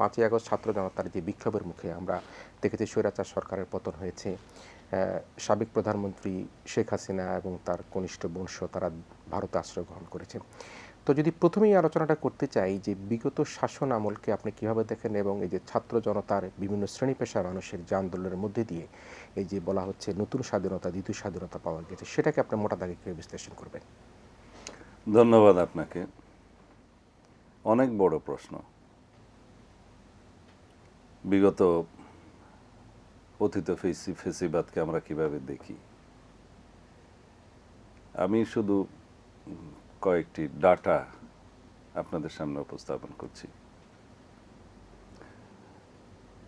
পাঁচই আগস্ট ছাত্র জনতার যে বিক্ষোভের মুখে আমরা দেখেছি স্বৈরাচার সরকারের পতন হয়েছে। সাবেক প্রধানমন্ত্রী শেখ হাসিনা এবং তার কনিষ্ঠ বংশ তারা ভারতে আশ্রয় গ্রহণ করেছে তো যদি প্রথমেই আলোচনাটা করতে চাই যে বিগত শাসন আমলকে আপনি কীভাবে দেখেন এবং এই যে ছাত্র জনতার বিভিন্ন শ্রেণি পেশার মানুষের যে আন্দোলনের মধ্যে দিয়ে এই যে বলা হচ্ছে নতুন স্বাধীনতা, দ্বিতীয় স্বাধীনতা পাওয়া গেছে, সেটাকে আপনি মোটা দাগে কীভাবে বিশ্লেষণ করবেন? ধন্যবাদ আপনাকে। অনেক বড় প্রশ্ন। বিগত পতিত ফেসি ফেসিবাদকে আমরা কীভাবে দেখি? আমি শুধু কয়েকটি ডাটা আপনাদের সামনে উপস্থাপন করছি।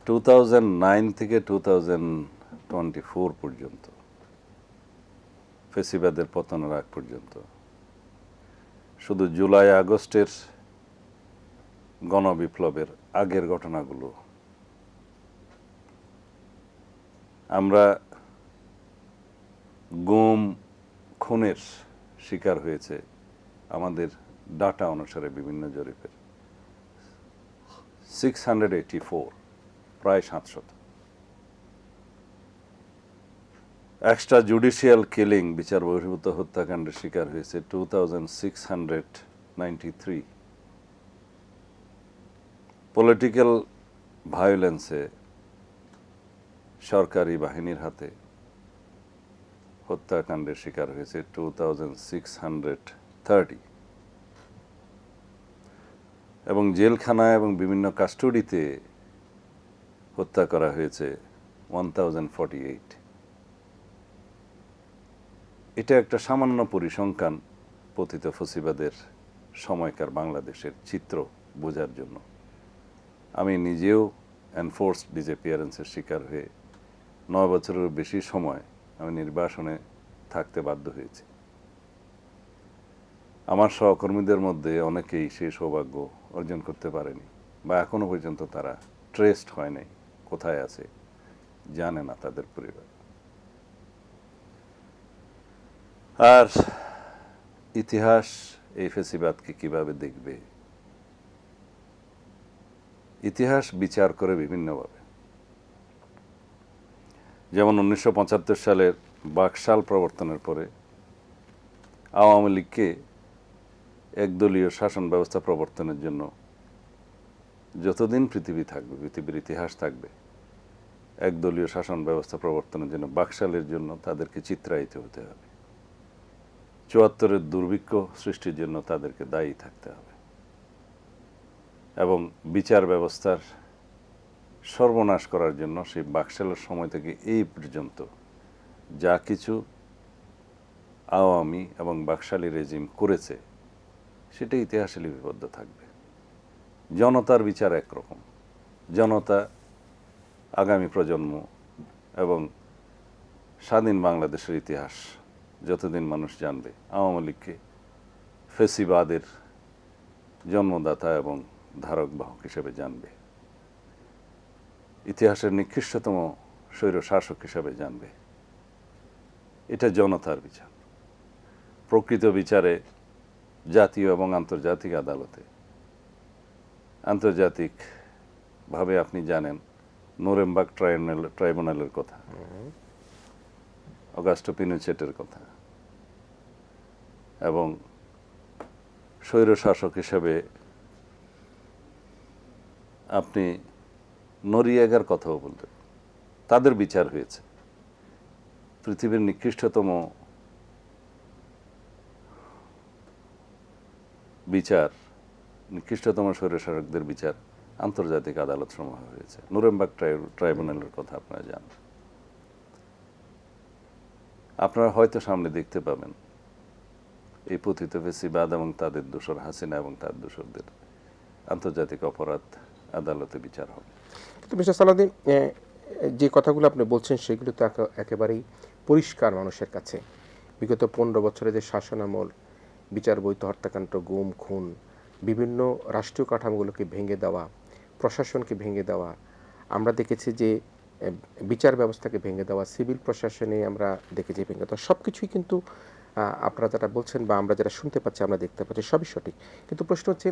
টু থেকে টু পর্যন্ত, ফেসিবাদের পতনের আগ পর্যন্ত, শুধু জুলাই আগস্টের গণবিপ্লবের আগের ঘটনাগুলো আমরা গুম, খুনের শিকার হয়েছে আমাদের ডাটা অনুসারে বিভিন্ন জরিপের। সিক্স হান্ড্রেড এইটি ফোর প্রায় সাতশত। এক্সট্রা জুডিশিয়াল কিলিং বিচার বহির্ভূত হত্যাকাণ্ডের শিকার হয়েছে two thousand six hundred ninety three political ভায়োলেন্সে সরকারি বাহিনীর হাতে হত্যাকাণ্ডের শিকার হয়েছে টু থাউজেন্ড এবং জেলখানায় এবং বিভিন্ন কাস্টডিতে হত্যা করা হয়েছে ওয়ান এটা একটা সামান্য পরিসংখ্যান পতিত ফসিবাদের সময়কার বাংলাদেশের চিত্র বোঝার জন্য। আমি নিজেও এনফোর্সড ডিজেপিয়ারেন্সের শিকার হয়ে নয় বছরের বেশি সময় আমি নির্বাসনে থাকতে বাধ্য হয়েছি। আমার সহকর্মীদের মধ্যে অনেকেই সেই সৌভাগ্য অর্জন করতে পারেনি বা এখনও পর্যন্ত তারা ট্রেসড হয় নাই, কোথায় আছে, জানে না তাদের পরিবার। আর ইতিহাস এই ফেসিবাদকে কীভাবে দেখবে? ইতিহাস বিচার করে বিভিন্নভাবে। যেমন উনিশশো পঁচাত্তর সালের বাকশাল প্রবর্তনের পরে আওয়ামী লীগকে একদলীয় শাসন ব্যবস্থা প্রবর্তনের জন্য যতদিন পৃথিবী থাকবে, পৃথিবীর ইতিহাস থাকবে, একদলীয় শাসন ব্যবস্থা প্রবর্তনের জন্য বাকশালের জন্য তাদেরকে চিত্রায়িত হতে হবে। চুয়াত্তরের দুর্ভিক্ষ সৃষ্টির জন্য তাদেরকে দায়ী থাকতে হবে। এবং বিচার ব্যবস্থার সর্বনাশ করার জন্য সেই বাকশালের সময় থেকে এই পর্যন্ত যা কিছু আওয়ামী এবং বাকশালী রেজিম করেছে, সেটা ইতিহাসে লিপিবদ্ধ থাকবে। জনতার বিচার একরকম। জনতা আগামী প্রজন্ম এবং স্বাধীন বাংলাদেশের ইতিহাস যতদিন মানুষ জানবে, আওয়ামী লীগকে ফেসিবাদের জন্মদাতা এবং ধারক বাহক হিসেবে জানবে। ইতিহাসের নিকৃষ্টতম স্বৈর শাসক হিসেবে জানবে। এটা জনতার বিচার। প্রকৃত বিচারে জাতীয় এবং আন্তর্জাতিক আদালতে। আন্তর্জাতিকভাবে আপনি জানেন নোরেমবাগ ট্রাইব্যুনাল ট্রাইব্যুনালের কথা। অগাস্টো পিনোচেটের কথা। এবং স্বৈর শাসক হিসেবে আপনি নরিয়াগার কথাও বলতেন তাদের বিচার হয়েছে। পৃথিবীর নিকৃষ্টতম বিচার, নিকৃষ্টতম স্বৈরশাসকদের বিচার আন্তর্জাতিক আদালত সমূহ হয়েছে। নুরেমবাগ ট্রাইব্যুনালের কথা আপনারা জানেন। আপনারা হয়তো সামনে দেখতে পাবেন, এই পতিত ফেসিবাদ এবং তাদের দোষর হাসিনা এবং তার দোষরদের আন্তর্জাতিক অপরাধ আদালতে বিচার হবে। কিন্তু মিস্টার সালাউদ্দিন যে কথাগুলো আপনি বলছেন সেগুলো তো একে- একেবারেই পরিষ্কার মানুষের কাছে। বিগত পনেরো বছরে যে শাসনামল, বিচার বৈধ হত্যাকাণ্ড, গুম, খুন, বিভিন্ন রাষ্ট্রীয় কাঠামোগুলোকে ভেঙে দেওয়া, প্রশাসনকে ভেঙে দেওয়া, আমরা দেখেছি যে বিচার ব্যবস্থাকে ভেঙে দেওয়া, সিভিল প্রশাসনে আমরা দেখেছি ভেঙে দেওয়া সব কিছুই কিন্তু আপনারা যেটা বলছেন বা আমরা যেটা শুনতে পাচ্ছি, আমরা দেখতে পাচ্ছি, সবই সঠিক। কিন্তু প্রশ্ন হচ্ছে,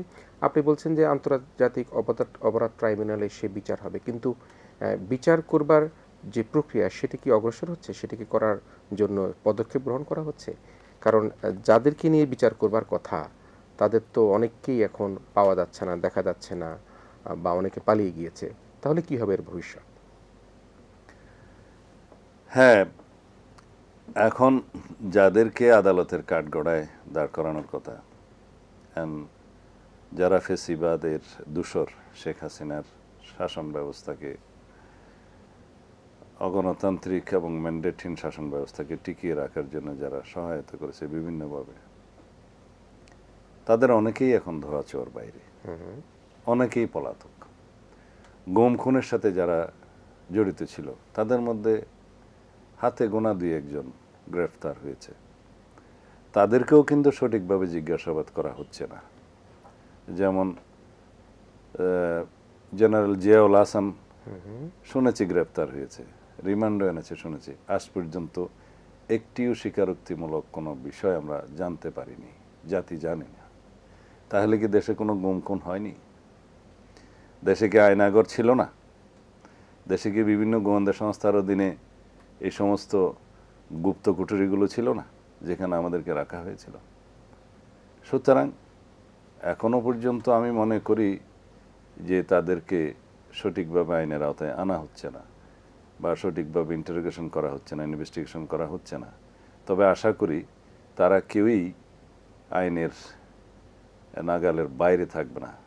আপনি বলছেন যে আন্তর্জাতিক অপরাধ অপরাধ ট্রাইব্যুনালে সে বিচার হবে, কিন্তু বিচার করবার যে প্রক্রিয়া, সেটি কি অগ্রসর হচ্ছে? সেটিকে করার জন্য পদক্ষেপ গ্রহণ করা হচ্ছে? কারণ যাদেরকে নিয়ে বিচার করবার কথা, তাদের তো অনেককেই এখন পাওয়া যাচ্ছে না, দেখা যাচ্ছে না বা অনেকে পালিয়ে গিয়েছে। তাহলে কি হবে এর ভবিষ্যৎ? হ্যাঁ এখন যাদেরকে আদালতের কাঠগড়ায় দাঁড় করানোর কথা যারা ফেসিবাদের দূষর শেখ হাসিনার শাসন ব্যবস্থাকে অগণতান্ত্রিক এবং ম্যান্ডেটহীন শাসন ব্যবস্থাকে টিকিয়ে রাখার জন্য যারা সহায়তা করেছে বিভিন্নভাবে তাদের অনেকেই এখন ধরা চোর বাইরে। অনেকেই পলাতক। গুম খুনের সাথে যারা জড়িত ছিল তাদের মধ্যে হাতে গোনা দুই একজন গ্রেফতার হয়েছে। তাদেরকেও কিন্তু সঠিকভাবে জিজ্ঞাসাবাদ করা হচ্ছে না। যেমন জেনারেল জিয়াউল হাসান শুনেছি গ্রেফতার হয়েছে। রিমান্ডও এনেছে, শুনেছি। আজ পর্যন্ত একটিও স্বীকারোক্তিমূলক কোনো বিষয় আমরা জানতে পারিনি, জাতি জানি না। তাহলে কি দেশে কোনো গুম খুন হয়নি? দেশে কি আয়নাগর ছিল না? দেশে কি বিভিন্ন গোয়েন্দা সংস্থার অধীনে এই সমস্ত গুপ্ত কুঠুরিগুলো ছিল না, যেখানে আমাদেরকে রাখা হয়েছিল। সুতরাং এখনও পর্যন্ত আমি মনে করি যে তাদেরকে সঠিকভাবে আইনের আওতায় আনা হচ্ছে না বা সঠিকভাবে ইন্টারোগেশন করা হচ্ছে না ইনভেস্টিগেশন করা হচ্ছে না। তবে আশা করি তারা কেউই আইনের নাগালের বাইরে থাকবে না।